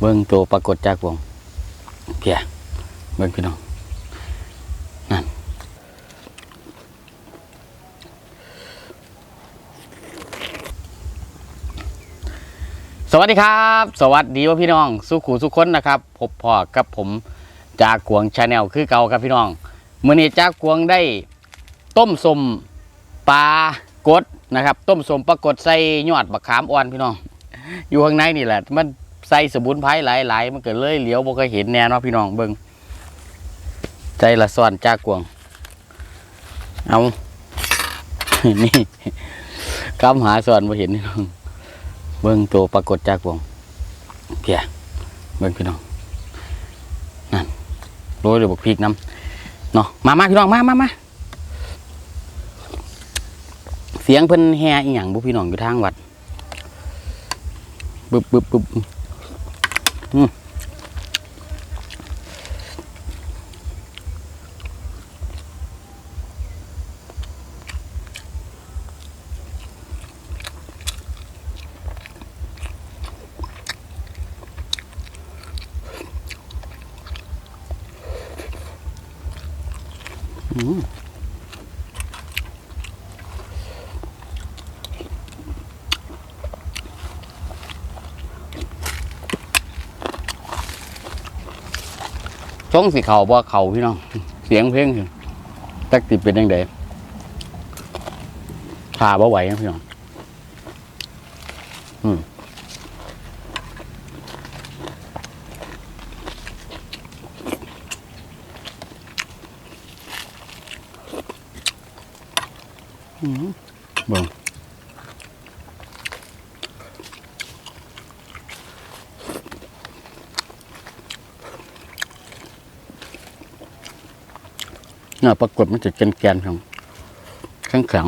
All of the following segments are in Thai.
เบิ่งตัวปรากฏจากวงเพียเบิ่งพี่น้องนั่นสวัสดีครับ สวัสดีว่าพี่น้องสุขูสุขคนนะครับพบพ่อกับผมจากกวงชาแนลคือเก่าครับพี่น้องเมื้อนี้จากกวงได้ต้มสมปลากดนะครับ ต้มสมปลากดใส่ยอดบักขามอ่อนพี่น้อง อยู่ข้างในนี่แหละมัน ใส่สมุนไพรหลาย ๆ มันเกิดเลยเหลียวบ่เคยเห็นแน่เนาะพี่น้องเบิ่งใจละซ่อนจากกวง เอานี่คำหาซ่อนบ่เห็นพี่น้องเบิ่งตัวปรากฏจากกวงเพียเบิ่งพี่น้องนั่นโรยด้วยบกพริกน้ำเนาะมามาพี่น้องมามามาเสียงเพิ่นแห่อีหยังบุพี่น้องอยู่ทางวัดบึบบึบบึบ อืม ช่องสิเข่าบ่เข่าพี่น้อง เสียงเพลงตักติดเป็นยังไงขาบ่ไหวนะพี่น้องอืมอืมบ่ เนี่ยปรากฏมันจะแกนๆของแข็งแข็ง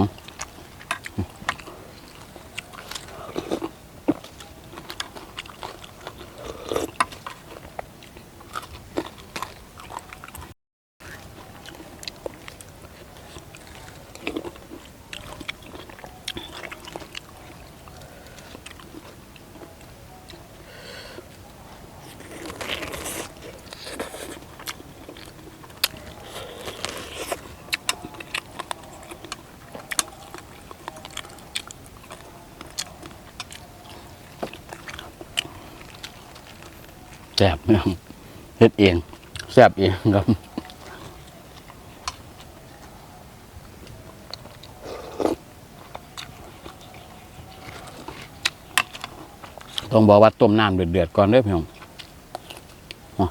ซ่บพี่น้องเฮ็ดเองแซ่บเองครับต้องบอกว่าต้มน้ำเดือดๆก่อนเด้อพี่น้องอ๋อ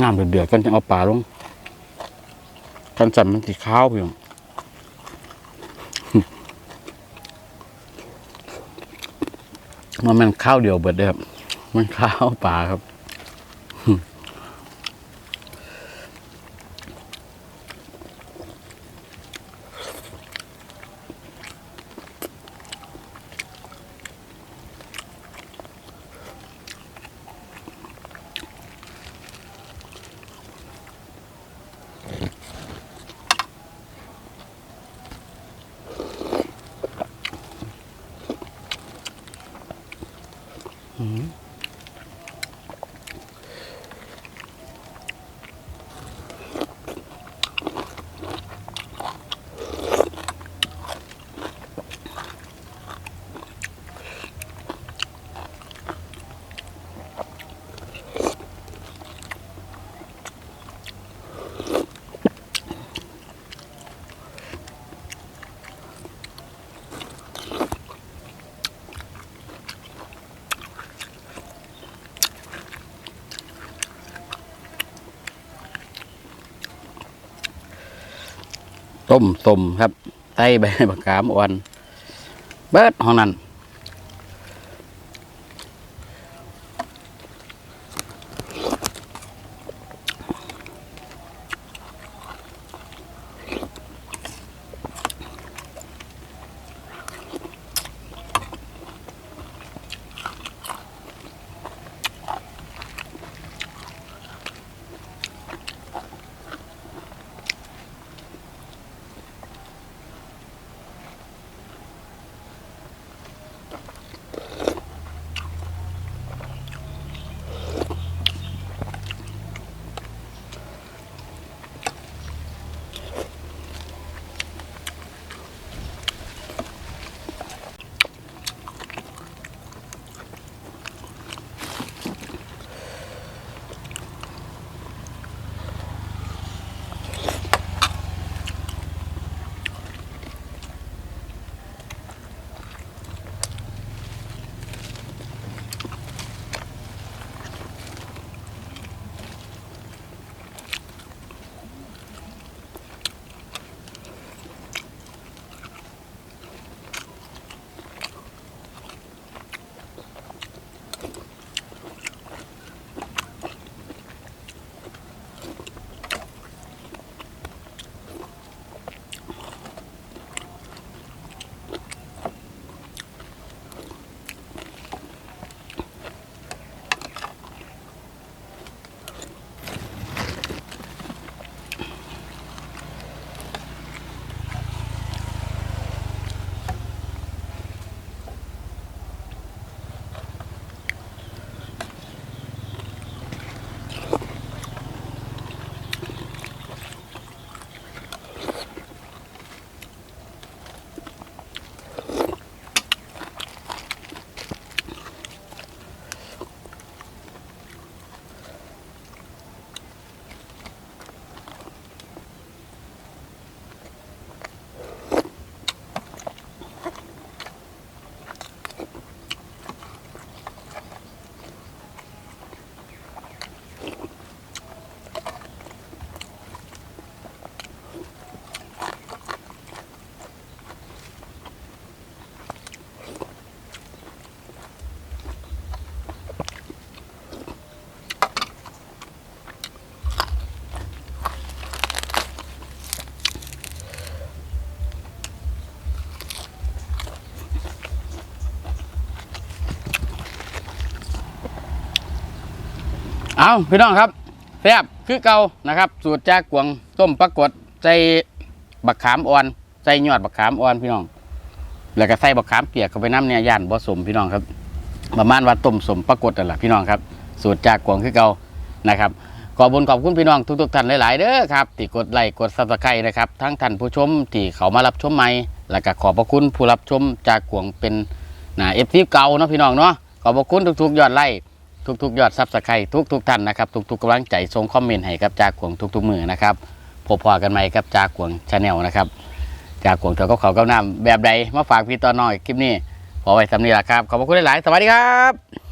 น้ำเดือดๆกันจะเอาปลาลง กันสันมันสีขาวพี่น้องมันมันข้าวเดียวเบิดเด้ครับ มันข้าวปลาครับ Mm-hmm. ต้มสมครับใต้ใบบักขามอ่อน เบิดห้องนั้น เอาพี่น้องครับแซ่บคือเก่านะครับ สูตรจากกวงต้มปลากดใส่บักขามอ่อนใส่ยอดบักขามอ่อนพี่น้อง แล้วก็ใส่บักขามเปียกเข้าไปน้ำเนี่ยย่านบ่สมพี่น้องครับประมาณว่าต้มสมปรากฏนั่นแหละพี่น้องครับ สูตรจากกวงคือเก่านะครับขอบุญขอบคุณพี่น้องทุกๆท่านหลายๆเด้อครับที่กดไลค์กดซับสไครต์นะครับทั้งท่านผู้ชมที่เขามารับชมใหม่แล้วก็ขอบพระคุณผู้รับชมจากกวงเป็นนะเอฟซีเก่าเนาะพี่น้องเนาะขอบพระคุณทุกๆยอดไลค์ ทุกๆ ยอดซับสไครต์ทุกๆท่านนะครับทุกๆกำลังใจส่งคอมเมนต์ให้กับจากขวงทุกๆมือนะครับพบพอกันใหม่ครับจากขวงชาแนลนะครับ จากขวงเถอะก็เขาก็นำแบบใดมาฝากพี่ต่อหน่อยคลิปนี้พอไว้สำนีละครับขอบพระคุณหลายๆสวัสดีครับ